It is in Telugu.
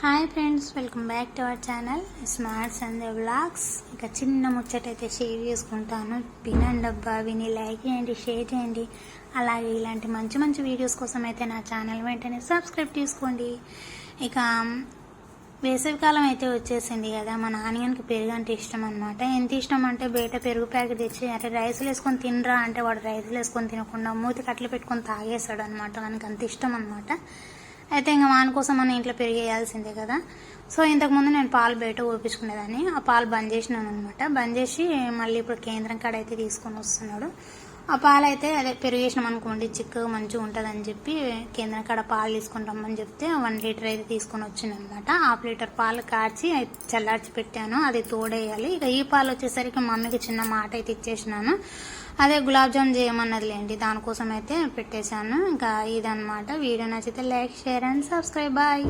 Hi friends welcome back to our channel smart Sunday blogs ఇక చిన్న ముచ్చటైతే షేర్ చేసుకుంటాను. వినండి అబ్బా విని లైక్ చేయండి షేర్ చేయండి. అలాగే ఇలాంటి మంచి మంచి వీడియోస్ కోసం అయితే నా ఛానల్ వెంటనే సబ్స్క్రైబ్ చేసుకోండి. ఇక వేసవికాలం అయితే వచ్చేసింది కదా మా నాన్నగానికి పెరుగు అంటే ఇష్టం అనమాట ఎంత ఇష్టం అంటే బయట పెరుగు ప్యాకెట్ తెచ్చి అరే రైసులు వేసుకొని తినరా? అంటే వాడు రైస్లు వేసుకొని తినకుండా మూతి కట్లు పెట్టుకొని తాగేస్తాడు అనమాట వానికి అంత ఇష్టం అనమాట అయితే ఇంకా వాని కోసం మనం ఇంట్లో పెరిగేయాల్సిందే కదా. సో ఇంతకుముందు నేను పాలు బయట ఊపించుకునేదాన్ని ఆ పాలు బంద్ చేసినాను అనమాట బంద్ చేసి మళ్ళీ ఇప్పుడు కేంద్రం కాడ అయితే తీసుకొని వస్తున్నాడు. ఆ పాలు అయితే అదే పెరిగేసినాం అనుకోండి చిక్కగా మంచిగా ఉంటుందని చెప్పి కేంద్రం కాడ పాలు తీసుకుంటాం అని చెప్తే వన్ లీటర్ అయితే తీసుకొని వచ్చిందనమాట. హాఫ్ లీటర్ పాలు కాచి చల్లార్చి పెట్టాను అది తోడేయాలి. ఇక ఈ పాలు వచ్చేసరికి మమ్మీకి చిన్న మాట అయితే ఇచ్చేసినాను. అదే గులాబ్ జామ్ చేయమన్నదిలేండి దానికోసం అయితే పెట్టేశాను. ఇంకా ఇదనమాట వీడియో నచ్చితే like share and subscribe. Bye.